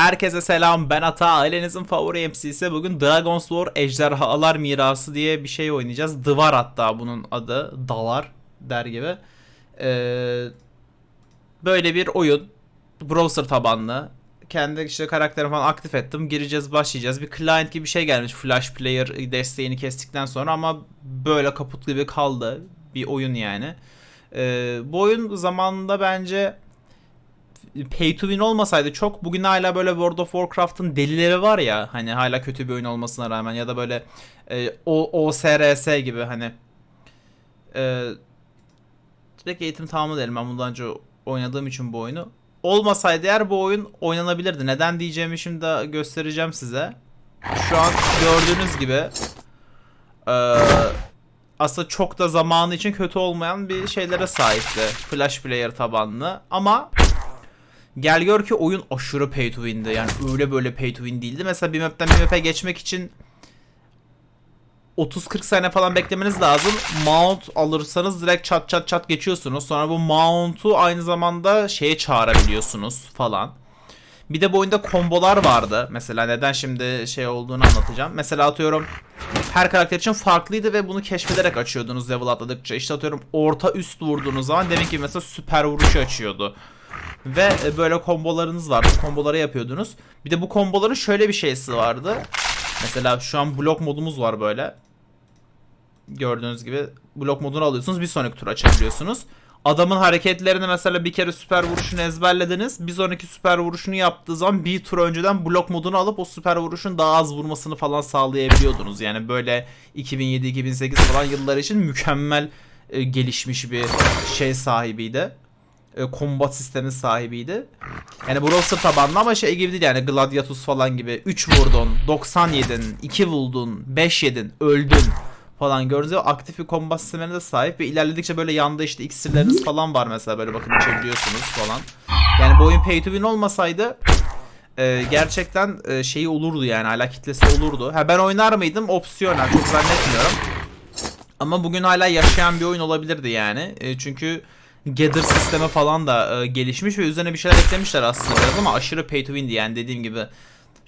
Herkese selam ben Ata. Ailenizin favori MC'si bugün Dragon's War Ejderhalar Mirası diye bir şey oynayacağız. Dıvar hatta bunun adı Dalar der gibi. Ee, Böyle bir oyun. Browser tabanlı. Kendi işte karakterimi falan aktif ettim. Gireceğiz başlayacağız. Bir client gibi bir şey gelmiş. Flash Player desteğini kestikten sonra ama böyle kaput gibi kaldı. Bir oyun yani. Ee, Bu oyun zamanında bence pay to win olmasaydı çok bugün hala böyle World of Warcraft'ın delileri var ya hani hala kötü bir oyun olmasına rağmen ya da böyle e, o OSRS gibi hani e, direkt eğitim derim ben bundan önce oynadığım için bu oyunu. Olmasaydı eğer bu oyun oynanabilirdi. Neden diyeceğimi şimdi göstereceğim size. Şu an gördüğünüz gibi e, aslında çok da zamanı için kötü olmayan bir şeylere sahipti. Flash player tabanlı ama Gel gör ki oyun aşırı pay to win'di. Yani öyle böyle pay to win değildi. Mesela bir map'ten bir map'e geçmek için 30-40 saniye falan beklemeniz lazım. Mount alırsanız direkt çat çat çat geçiyorsunuz. Sonra bu mount'u aynı zamanda şeye çağırabiliyorsunuz falan. Bir de bu oyunda kombolar vardı. Mesela neden şimdi şey olduğunu anlatacağım. Mesela atıyorum her karakter için farklıydı ve bunu keşfederek açıyordunuz level atladıkça. İşte atıyorum orta üst vurduğunuz zaman demek ki mesela süper vuruşu açıyordu. Ve e, böyle kombolarınız vardı. Komboları yapıyordunuz. Bir de bu komboların şöyle bir şeysi vardı. Mesela şu an blok modumuz var böyle. Gördüğünüz gibi blok modunu alıyorsunuz. Bir sonraki tur açabiliyorsunuz. Adamın hareketlerini mesela bir kere süper vuruşunu ezberlediniz. Bir sonraki süper vuruşunu yaptığı zaman bir tur önceden blok modunu alıp o süper vuruşun daha az vurmasını falan sağlayabiliyordunuz. Yani böyle 2007-2008 falan yıllar için mükemmel e, gelişmiş bir şey sahibiydi e, combat sistemi sahibiydi. Yani browser tabanlı ama şey gibi değil yani Gladiatus falan gibi 3 vurdun, 90 yedin, 2 vurdun, 5 yedin, öldün falan gördüğünüz gibi aktif bir combat sistemine de sahip ve ilerledikçe böyle yanda işte iksirleriniz falan var mesela böyle bakın içebiliyorsunuz falan. Yani bu oyun pay to win olmasaydı e, gerçekten e, şeyi olurdu yani hala kitlesi olurdu. Ha ben oynar mıydım? Opsiyonel çok zannetmiyorum. Ama bugün hala yaşayan bir oyun olabilirdi yani. E, çünkü gather sistemi falan da e, gelişmiş ve üzerine bir şeyler eklemişler aslında ama aşırı pay to win'di yani dediğim gibi.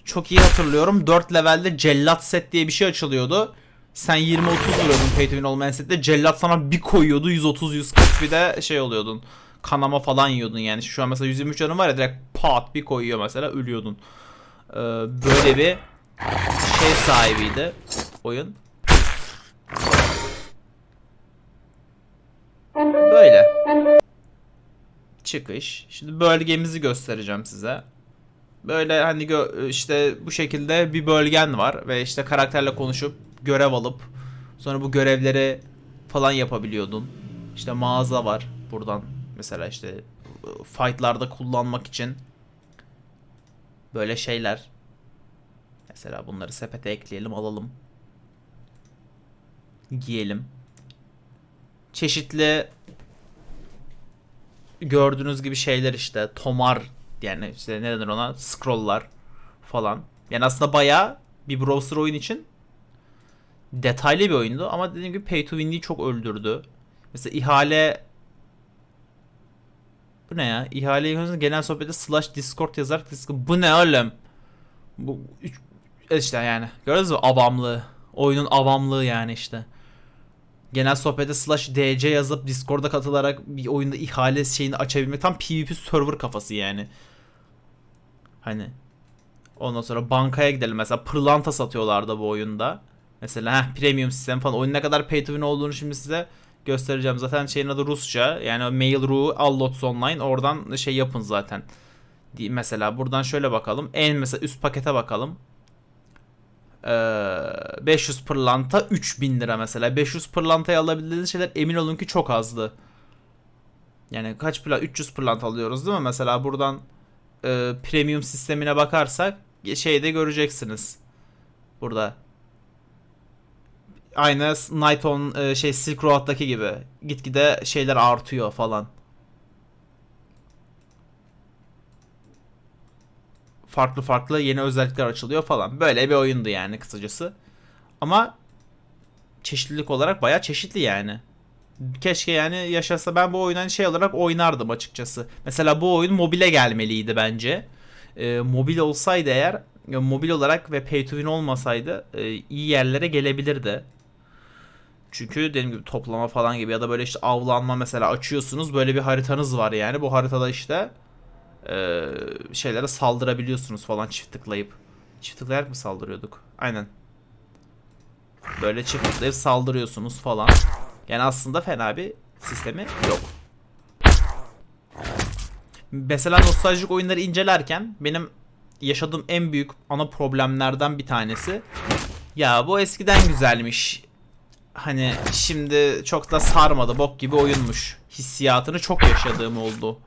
Çok iyi hatırlıyorum 4 levelde cellat set diye bir şey açılıyordu. Sen 20-30 vuruyordun pay to win olmayan sette cellat sana bir koyuyordu 130-140 bir de şey oluyordun. Kanama falan yiyordun yani. Şu an mesela 123 canın var ya direkt pat bir koyuyor mesela ölüyordun. Ee, böyle bir şey sahibiydi oyun. Çıkış. Şimdi bölgemizi göstereceğim size. Böyle hani işte bu şekilde bir bölgen var ve işte karakterle konuşup görev alıp sonra bu görevleri falan yapabiliyordun. İşte mağaza var buradan mesela işte fightlarda kullanmak için böyle şeyler. Mesela bunları sepete ekleyelim, alalım. Giyelim çeşitli gördüğünüz gibi şeyler işte tomar yani işte ne denir ona scrolllar falan. Yani aslında bayağı bir browser oyun için detaylı bir oyundu ama dediğim gibi pay to win'liği çok öldürdü. Mesela ihale bu ne ya? İhale genel sohbette slash discord yazar. Bu ne oğlum? Bu işte yani gördünüz mü? Avamlığı. Oyunun avamlığı yani işte genel sohbete slash DC yazıp Discord'a katılarak bir oyunda ihale şeyini açabilmek tam PvP server kafası yani. Hani ondan sonra bankaya gidelim mesela pırlanta satıyorlardı bu oyunda. Mesela heh, premium sistem falan. Oyun ne kadar pay to win olduğunu şimdi size göstereceğim. Zaten şeyin adı Rusça. Yani Mail.ru Allots Online. Oradan şey yapın zaten. Mesela buradan şöyle bakalım. En mesela üst pakete bakalım. 500 ee, pırlanta 3000 lira mesela. 500 pırlantayı alabildiğiniz şeyler emin olun ki çok azdı. Yani kaç pırlanta? 300 pırlanta alıyoruz değil mi? Mesela buradan e, premium sistemine bakarsak şeyde göreceksiniz. Burada. Aynı Night on e, şey Silk Road'daki gibi. Gitgide şeyler artıyor falan. Farklı farklı yeni özellikler açılıyor falan. Böyle bir oyundu yani kısacası. Ama çeşitlilik olarak baya çeşitli yani. Keşke yani yaşasa ben bu oyundan şey olarak oynardım açıkçası. Mesela bu oyun mobile gelmeliydi bence. e, mobil olsaydı eğer mobil olarak ve pay to win olmasaydı e, iyi yerlere gelebilirdi. Çünkü dediğim gibi toplama falan gibi ya da böyle işte avlanma mesela açıyorsunuz böyle bir haritanız var yani bu haritada işte e, şeylere saldırabiliyorsunuz falan çift tıklayıp. Çift tıklayarak mı saldırıyorduk? Aynen. Böyle çift tıklayıp saldırıyorsunuz falan. Yani aslında fena bir sistemi yok. Mesela nostaljik oyunları incelerken benim yaşadığım en büyük ana problemlerden bir tanesi ya bu eskiden güzelmiş. Hani şimdi çok da sarmadı bok gibi oyunmuş. Hissiyatını çok yaşadığım oldu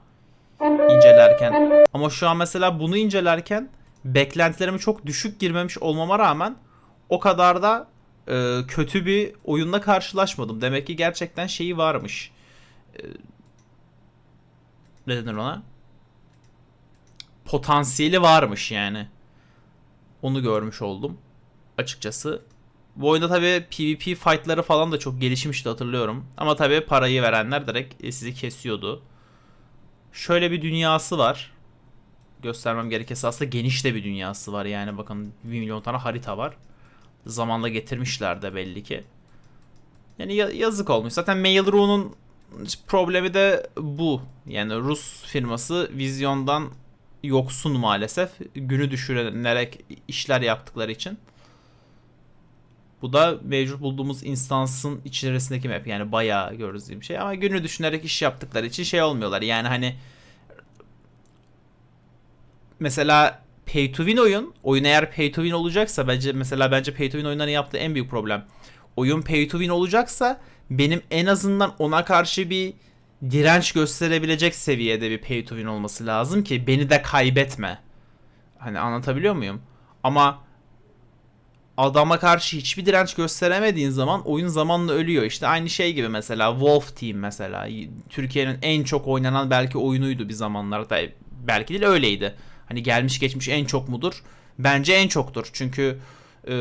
incelerken. Ama şu an mesela bunu incelerken beklentilerimi çok düşük girmemiş olmama rağmen o kadar da e, kötü bir oyunla karşılaşmadım. Demek ki gerçekten şeyi varmış. E, ne denir ona? Potansiyeli varmış yani. Onu görmüş oldum. Açıkçası. Bu oyunda tabi PvP fightları falan da çok gelişmişti hatırlıyorum. Ama tabi parayı verenler direkt e, sizi kesiyordu. Şöyle bir dünyası var. Göstermem gerekirse aslında geniş de bir dünyası var yani bakın 1 milyon tane harita var. Zamanla getirmişler de belli ki. Yani ya- yazık olmuş. Zaten Mail.ru'nun problemi de bu. Yani Rus firması vizyondan yoksun maalesef. Günü düşürerek işler yaptıkları için. Bu da mevcut bulduğumuz instansın içerisindeki map. Yani bayağı görürüz bir şey. Ama günü düşünerek iş yaptıkları için şey olmuyorlar. Yani hani mesela pay to win oyun. Oyun eğer pay to win olacaksa bence mesela bence pay to win oyunların yaptığı en büyük problem. Oyun pay to win olacaksa benim en azından ona karşı bir direnç gösterebilecek seviyede bir pay to win olması lazım ki beni de kaybetme. Hani anlatabiliyor muyum? Ama adama karşı hiçbir direnç gösteremediğin zaman oyun zamanla ölüyor. İşte aynı şey gibi mesela Wolf Team mesela Türkiye'nin en çok oynanan belki oyunuydu bir zamanlarda. Belki değil öyleydi. Hani gelmiş geçmiş en çok mudur? Bence en çoktur. Çünkü e,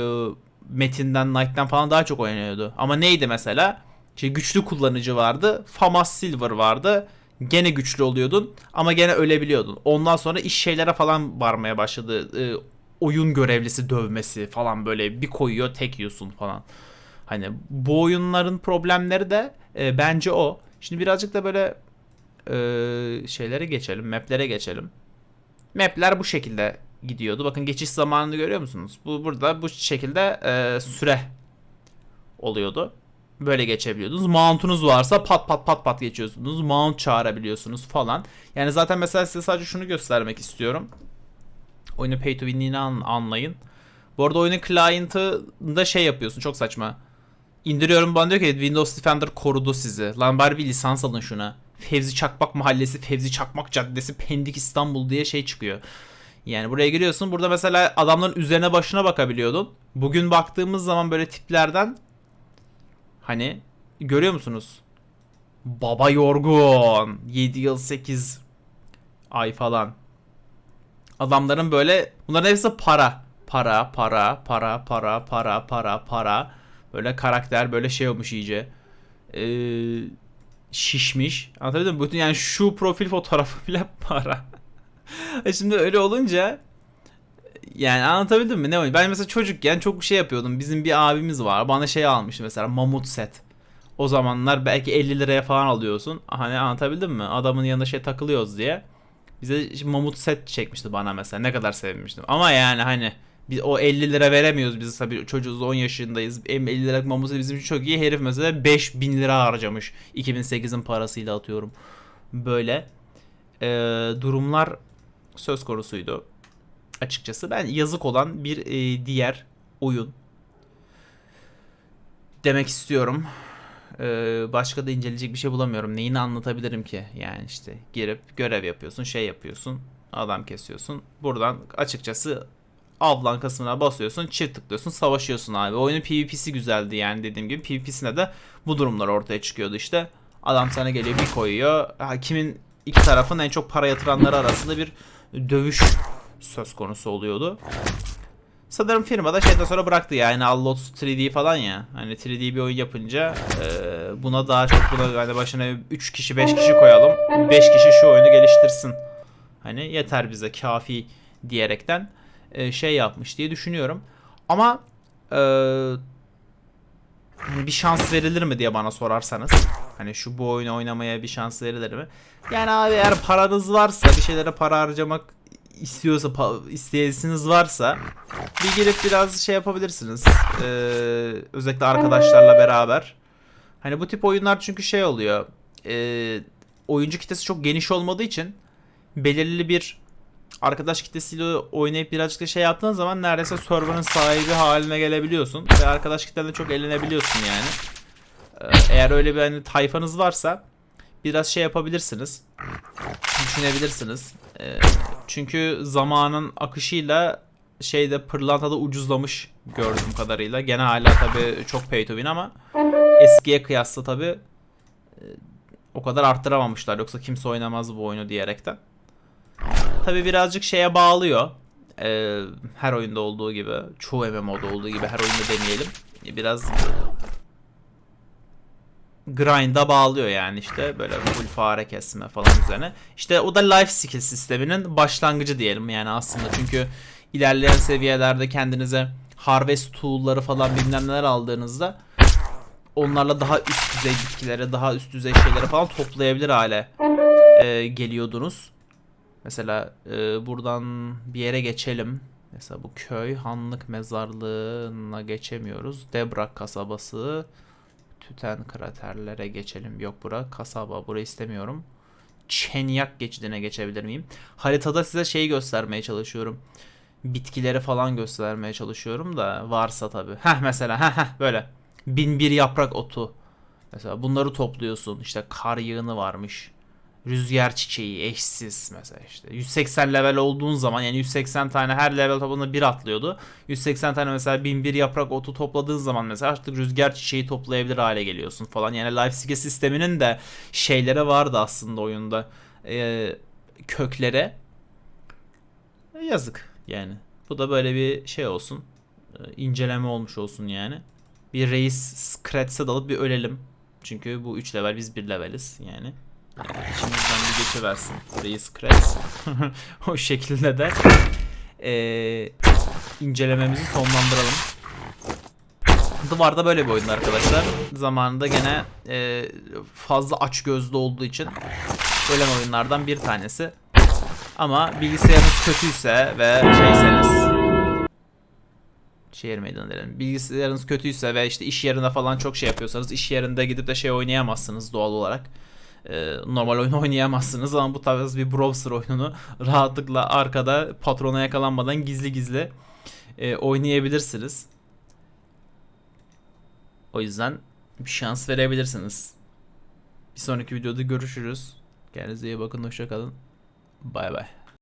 Metin'den, Knight'ten falan daha çok oynanıyordu. Ama neydi mesela? İşte güçlü kullanıcı vardı. Famas Silver vardı. Gene güçlü oluyordun ama gene ölebiliyordun. Ondan sonra iş şeylere falan varmaya başladı. E, oyun görevlisi dövmesi falan böyle bir koyuyor tek yiyorsun falan. Hani bu oyunların problemleri de e, bence o. Şimdi birazcık da böyle e, şeylere geçelim, maplere geçelim. Mapler bu şekilde gidiyordu. Bakın geçiş zamanını görüyor musunuz? Bu burada bu şekilde e, süre oluyordu. Böyle geçebiliyordunuz. Mount'unuz varsa pat pat pat pat geçiyorsunuz. Mount çağırabiliyorsunuz falan. Yani zaten mesela size sadece şunu göstermek istiyorum. Oyunu pay to win'liğini an- anlayın. Bu arada oyunun client'ında şey yapıyorsun çok saçma. İndiriyorum bana diyor ki Windows Defender korudu sizi. Lan bari bir lisans alın şuna. Fevzi Çakmak Mahallesi, Fevzi Çakmak Caddesi, Pendik İstanbul diye şey çıkıyor. Yani buraya giriyorsun. Burada mesela adamların üzerine başına bakabiliyordun. Bugün baktığımız zaman böyle tiplerden hani görüyor musunuz? Baba yorgun. 7 yıl 8 ay falan. Adamların böyle bunların hepsi para. Para, para, para, para, para, para, para. Böyle karakter böyle şey olmuş iyice. Ee, şişmiş. Anlatabildim mi? Bütün yani şu profil fotoğrafı bile para. E Şimdi öyle olunca yani anlatabildim mi? Ne oyun? Ben mesela çocukken çok şey yapıyordum. Bizim bir abimiz var. Bana şey almıştı mesela mamut set. O zamanlar belki 50 liraya falan alıyorsun. Hani anlatabildim mi? Adamın yanında şey takılıyoruz diye. Bize işte mamut set çekmişti bana mesela. Ne kadar sevmiştim. Ama yani hani biz o 50 lira veremiyoruz biz tabii çocuğuz 10 yaşındayız. Em 50 liralık mamut set bizim çok iyi. Herif mesela 5000 lira harcamış. 2008'in parasıyla atıyorum. Böyle e, durumlar söz konusuydu. Açıkçası ben yazık olan bir e, diğer oyun demek istiyorum. E, başka da inceleyecek bir şey bulamıyorum. Neyini anlatabilirim ki? Yani işte girip görev yapıyorsun, şey yapıyorsun, adam kesiyorsun. Buradan açıkçası avlan kısmına basıyorsun, çift tıklıyorsun, savaşıyorsun abi. Oyunun PvP'si güzeldi yani dediğim gibi. PvP'sine de bu durumlar ortaya çıkıyordu işte. Adam sana geliyor bir koyuyor. Ha, kimin iki tarafın en çok para yatıranları arasında bir dövüş söz konusu oluyordu. Sanırım firma da şeyden sonra bıraktı yani Allot 3D falan ya. Hani 3D bir oyun yapınca e, buna daha çok buna hani başına 3 kişi 5 kişi koyalım. 5 kişi şu oyunu geliştirsin. Hani yeter bize kafi diyerekten e, şey yapmış diye düşünüyorum. Ama e, hani bir şans verilir mi diye bana sorarsanız. Hani şu bu oyunu oynamaya bir şans verilir mi? Yani abi eğer paranız varsa bir şeylere para harcamak istiyorsa isteyesiniz varsa bir girip biraz şey yapabilirsiniz. Ee, özellikle arkadaşlarla beraber. Hani bu tip oyunlar çünkü şey oluyor. Ee, oyuncu kitlesi çok geniş olmadığı için belirli bir arkadaş kitlesiyle oynayıp birazcık da şey yaptığın zaman neredeyse server'ın sahibi haline gelebiliyorsun ve arkadaş kitlenle çok eğlenebiliyorsun yani. Ee, eğer öyle bir hani tayfanız varsa biraz şey yapabilirsiniz. Düşünebilirsiniz. Ee, çünkü zamanın akışıyla şeyde pırlantada ucuzlamış gördüğüm kadarıyla. Gene hala tabi çok pay to win ama eskiye kıyasla tabi o kadar arttıramamışlar. Yoksa kimse oynamaz bu oyunu diyerekten. Tabi birazcık şeye bağlıyor. Ee, her oyunda olduğu gibi, çoğu MMO'da olduğu gibi her oyunda demeyelim. Biraz grind'a bağlıyor yani işte böyle full fare kesme falan üzerine. İşte o da life skill sisteminin başlangıcı diyelim yani aslında çünkü ilerleyen seviyelerde kendinize harvest tool'ları falan bilmem neler aldığınızda onlarla daha üst düzey bitkileri, daha üst düzey şeyleri falan toplayabilir hale e, geliyordunuz. Mesela e, buradan bir yere geçelim. Mesela bu köy Hanlık Mezarlığı'na geçemiyoruz. Debrak kasabası. Tüten kraterlere geçelim. Yok bura kasaba. Burayı istemiyorum. Çenyak geçidine geçebilir miyim? Haritada size şeyi göstermeye çalışıyorum. Bitkileri falan göstermeye çalışıyorum da varsa tabi. Heh mesela heh heh böyle. Bin bir yaprak otu. Mesela bunları topluyorsun. İşte kar yığını varmış. Rüzgar çiçeği eşsiz mesela işte. 180 level olduğun zaman yani 180 tane her level toplamda bir atlıyordu. 180 tane mesela 1001 yaprak otu topladığın zaman mesela artık rüzgar çiçeği toplayabilir hale geliyorsun falan. Yani life skill sisteminin de şeylere vardı aslında oyunda. Ee, köklere. Yazık yani. Bu da böyle bir şey olsun. Ee, inceleme olmuş olsun yani. Bir reis Scratch'e dalıp bir ölelim. Çünkü bu 3 level biz 1 leveliz yani. İçimizden bir geçiversin Reis Kretz. o şekilde de eee incelememizi sonlandıralım. Duvarda böyle bir oyun arkadaşlar. Zamanında gene eee, fazla aç gözlü olduğu için ölen oyunlardan bir tanesi. Ama bilgisayarınız kötüyse ve şeyseniz şehir meydanı derim. Bilgisayarınız kötüyse ve işte iş yerine falan çok şey yapıyorsanız iş yerinde gidip de şey oynayamazsınız doğal olarak. Ee, normal oyun oynayamazsınız ama bu tarz bir browser oyununu rahatlıkla arkada patrona yakalanmadan gizli gizli e, oynayabilirsiniz. O yüzden bir şans verebilirsiniz. Bir sonraki videoda görüşürüz. Kendinize iyi bakın. Hoşçakalın. Bay bay.